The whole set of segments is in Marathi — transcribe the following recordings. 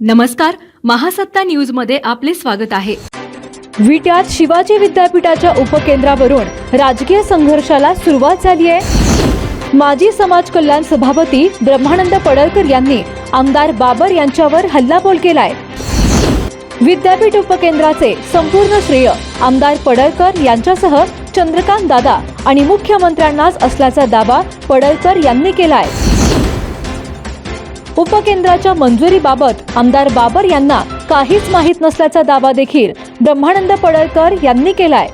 नमस्कार महासत्ता न्यूजमध्ये आपले स्वागत आहे. विट्यात शिवाजी विद्यापीठाच्या उपकेंद्रावरून राजकीय संघर्षाला सुरुवात झाली आहे. माजी समाज कल्याण सभापती ब्रह्मानंद पडळकर यांनी आमदार बाबर यांच्यावर हल्लाबोल केलाय. विद्यापीठ उपकेंद्राचे संपूर्ण श्रेय आमदार पडळकर यांच्यासह चंद्रकांत दादा आणि मुख्यमंत्र्यांनाच असल्याचा दावा पडळकर यांनी केलाय. उपकेंद्राच्या मंजुरीबाबत आमदार बाबर यांना काहीच माहीत नसल्याचा दावा देखील ब्रह्मानंद पडळकर यांनी केलाय.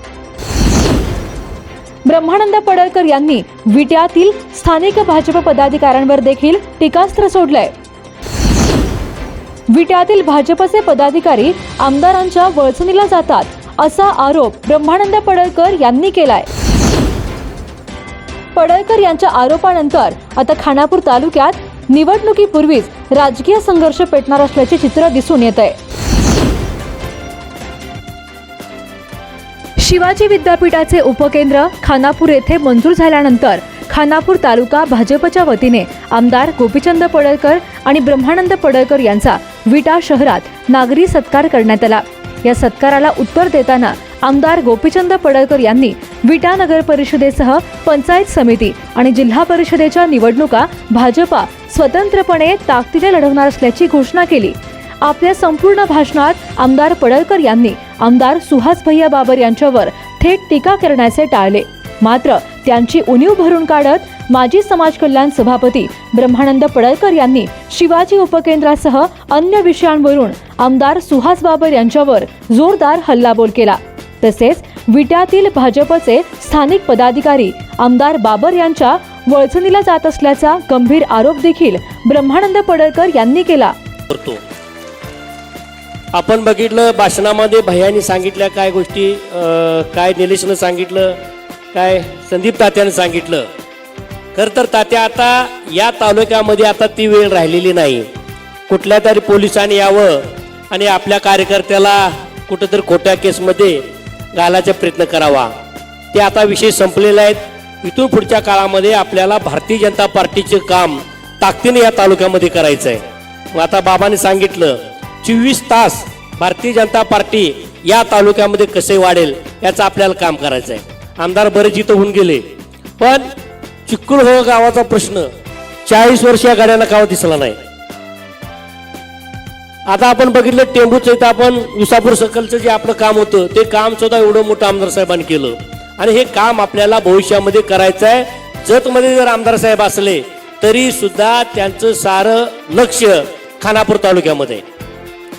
ब्रह्मानंद पडळकर यांनी विट्यातील स्थानिक भाजप पदाधिकाऱ्यांवर देखील टीकास्त्र सोडलंय. विट्यातील भाजपचे पदाधिकारी आमदारांच्या वळचणीला जातात असा आरोप ब्रह्मानंद पडळकर यांनी केलाय. पडळकर यांच्या आरोपानंतर आता खानापूर तालुक्यात निवडणुकीपूर्वीच राजकीय संघर्ष पेटणार असल्याचे चित्र दिसून येत आहे. शिवाजी विद्यापीठाचे उपकेंद्र खानापूर येथे मंजूर झाल्यानंतर खानापूर तालुका भाजपच्या वतीने आमदार गोपीचंद पडळकर आणि ब्रह्मानंद पडळकर यांचा विटा शहरात नागरी सत्कार करण्यात आला. या सत्काराला उत्तर देताना आमदार गोपीचंद पडळकर यांनी विटा नगर परिषदेसह पंचायत समिती आणि जिल्हा परिषदेच्या निवडणुका भाजपा स्वतंत्रपणे ताकदीने लढवणार असल्याची घोषणा केली. आपल्या संपूर्ण भाषणात आमदार पडळकर यांनी आमदार सुहास भैया बाबर यांच्यावर थेट टीका करण्याचे टाळले. मात्र त्यांची उणीव भरून काढत माजी समाज कल्याण सभापती ब्रह्मानंद पडळकर यांनी शिवाजी उपकेंद्रासह अन्य विषयांवरून आमदार सुहास बाबर यांच्यावर जोरदार हल्लाबोल केला. तसेच विट्यातील भाजपचे स्थानिक पदाधिकारी आमदार बाबर यांच्या वळचणीला जात असल्याचा गंभीर आरोप देखील ब्रह्मानंद पडळकर यांनी केला. आपण बघितलं भाषणामध्ये भैयानी सांगितल्या काय गोष्टी काय निलेशनं सांगितलं काय संदीप तात्यानं सांगितलं. खरं तर तात्या आता या तालुक्यामध्ये आता ती वेळ राहिलेली नाही. कुठल्या तरी पोलिसांनी यावं आणि आपल्या कार्यकर्त्याला कुठंतरी खोट्या केसमध्ये घालायचा प्रयत्न करावा. ते आता विषय संपलेले आहेत. इथून पुढच्या काळामध्ये आपल्याला भारतीय जनता पार्टीचे काम ताकदीने या तालुक्यामध्ये करायचं आहे. मग आता बाबांनी सांगितलं चोवीस तास भारतीय जनता पार्टी या तालुक्यामध्ये कसे वाढेल याचं आपल्याला काम करायचं आहे आमदार बरेच इथं होऊन गेले. पण चिक्कुल हो गावाचा प्रश्न चाळीस वर्ष या गाड्यांना गावात हो दिसला नाही? आता आपण बघितलं टेंबूचं इथं आपण विसापूर सकलचं जे आपलं काम होतं ते काम सुद्धा एवढं मोठं आमदार साहेबांनी केलं. आणि हे काम आपल्याला भविष्यामध्ये करायचं आहे. जतमध्ये जर आमदार साहेब असले तरी सुद्धा त्यांचं सारं लक्ष खानापूर तालुक्यामध्ये.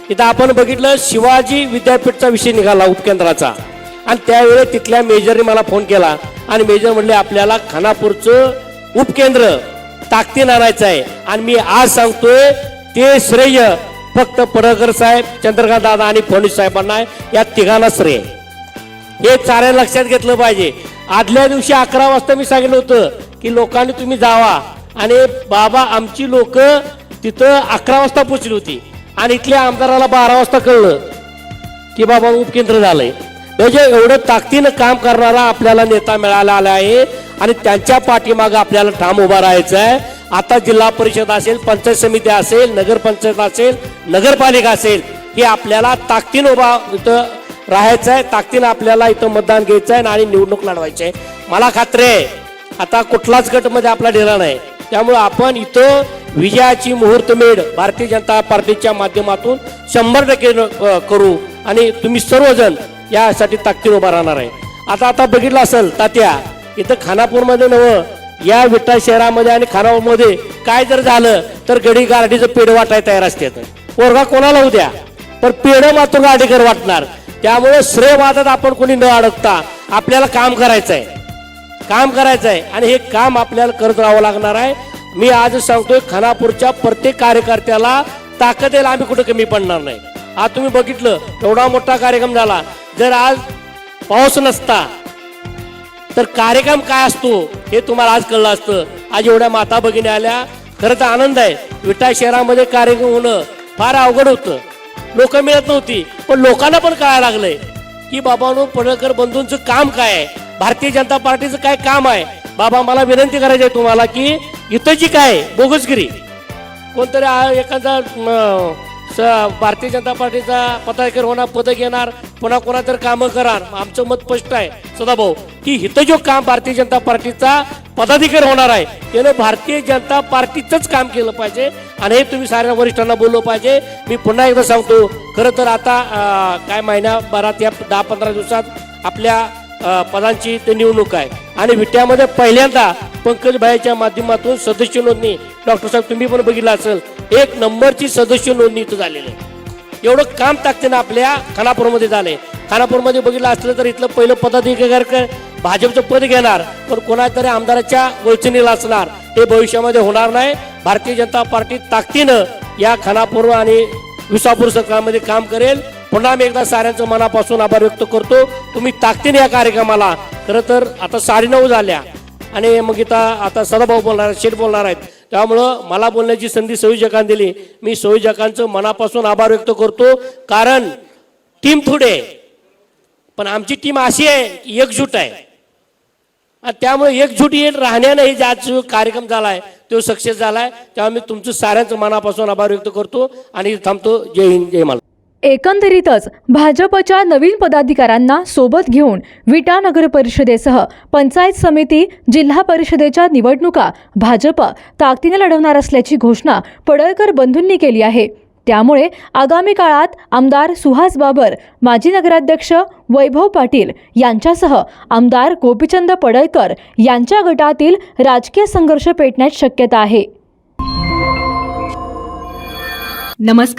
इथं आपण बघितलं शिवाजी विद्यापीठचा विषय निघाला उपकेंद्राचा. आणि त्यावेळी तिथल्या मेजरने मला फोन केला. आणि मेजर म्हणले आपल्याला खानापूरचं उपकेंद्र ताकदीन आणायचं आहे. आणि मी आज सांगतोय ते श्रेय फक्त पडळकर साहेब चंद्रकांत दादा आणि फडणवीस साहेबांना आहे. या तिघांना श्रेय. हे चाऱ्या लक्षात घेतलं पाहिजे. आदल्या दिवशी अकरा वाजता मी सांगितलं होतं की लोकांनी तुम्ही जावा. आणि बाबा आमची लोक तिथं अकरा वाजता पोचली होती. आणि इथल्या आमदाराला बारा वाजता कळलं की बाबा उपकेंद्र झालंय. म्हणजे एवढं ताकदीनं काम करणारा आपल्याला नेता मिळाला आला आहे आणि त्यांच्या पाठीमागं आपल्याला ठाम उभा राहायचं आहे. आता जिल्हा परिषद असेल पंचायत समिती असेल नगरपंचायत असेल नगरपालिका असेल हे आपल्याला ताकदीनं उभा इथं राहायचं आहे ताकदीनं आपल्याला इथं मतदान घ्यायचं आहे आणि निवडणूक लढवायची आहे. मला खात्री आहे आता कुठलाच गटमध्ये आपला डेरा नाही. त्यामुळे आपण इथं विजयाची मुहूर्तमेढ भारतीय जनता पार्टीच्या माध्यमातून शंभर टक्के करू आणि तुम्ही सर्वजण यासाठी ताकदीनं उभा राहणार आहे. आता आता बघितलं असेल तात्या इथं खानापूरमध्ये नवं या विठ्ठल शहरामध्ये आणि खानापूरमध्ये काय जर झालं तर गडी गारडीचं पेढ वाटायला तयार असते. पोरगा कोणाला होऊ द्या पण पेढ मात्र गाडीकर वाटणार. त्यामुळे श्रेयवादात आपण कोणी न अडकता आपल्याला काम करायचं आहे काम करायचं आहे आणि हे काम आपल्याला करत राहावं लागणार आहे. मी आज सांगतोय खानापूरच्या प्रत्येक कार्यकर्त्याला ताकद येईल आम्ही कुठे कमी पडणार नाही. आज तुम्ही बघितलं एवढा मोठा कार्यक्रम झाला. जर आज पाऊस नसता तर कार्यक्रम काय असतो हे तुम्हाला आज कळलं असतं. आज एवढ्या माता भगिनी आल्या खरंच आनंद आहे. विटा शहरामध्ये कार्यक्रम होणं फार अवघड होतं. लोक मिळत नव्हती पण लोकांना पण कळायला लागलंय की बाबांनो पडळकर बंधूंचं काम काय आहे? भारतीय जनता पार्टीचं काय काम आहे? बाबा मला विनंती करायची आहे तुम्हाला की इथं जी काय बोगसगिरी कोणतरी एखादा भारतीय जनता पार्टीचा पदाधिकारी होणार पदं घेणार पुन्हा कोणा तर कामं करणार आमचं मत स्पष्ट आहे. सदाभाऊ की हिथं जो काम भारतीय जनता पार्टीचा पदाधिकारी होणार आहे. त्यानं भारतीय जनता पार्टीचंच काम केलं पाहिजे आणि हे तुम्ही साऱ्या वरिष्ठांना बोललं पाहिजे. मी पुन्हा एकदा सांगतो खरं तर आता काय महिन्याभरात या दहा पंधरा दिवसात आपल्या पदांची ते निवडणूक आहे. आणि विट्यामध्ये पहिल्यांदा पंकज भाईच्या माध्यमातून सदस्य नोंदणी. डॉक्टर साहेब तुम्ही पण बघितलं असेल एक नंबरची सदस्य नोंदणी इथं झालेलं आहे. एवढं काम ताकदीनं आपल्या खानापूरमध्ये झालंय. खानापूरमध्ये बघितलं असलं तर इथलं पहिलं पदाधिकारी भाजपचं पद घेणार पण कोणातरी आमदाराच्या वळचणीला असणार. हे भविष्यामध्ये होणार नाही. भारतीय जनता पार्टी ताकदीनं या खानापूर आणि विसापूर सरकारमध्ये काम करेल. पुन्हा मी एकदा साऱ्यांचं मनापासून आभार व्यक्त करतो. तुम्ही ताकदीने या कार्यक्रमाला खरं तर आता साडेनऊ झाल्या. आणि मग इथं आता सदाभाऊ बोलणार आहेत शेठ बोलणार आहेत. त्यामुळं मला बोलण्याची संधी संयोजकांनी दिली. मी संयोजकांचं मनापासून आभार व्यक्त करतो. कारण टीम थोडे आहे. पण आमची टीम अशी आहे की एकजूट आहे. आणि त्यामुळे एकजूट येत राहण्यानं हे आज कार्यक्रम झाला आहे तो सक्सेस झाला आहे त्यामुळे मी तुमचं साऱ्यांचं मनापासून आभार व्यक्त करतो. आणि थांबतो. जय हिंद जय मला एकंदरीतच भाजपच्या नवीन पदाधिकाऱ्यांना सोबत घेऊन विटा नगर परिषदेसह पंचायत समिती जिल्हा परिषदेच्या निवडणुका भाजप ताकदीने लढवणार असल्याची घोषणा पडळकर बंधूंनी केली आहे. त्यामुळे आगामी काळात आमदार सुहास बाबर माजी नगराध्यक्ष वैभव पाटील यांच्यासह आमदार गोपीचंद पडळकर यांच्या गटातील राजकीय संघर्ष पेटण्याची शक्यता आहे. नमस्कार.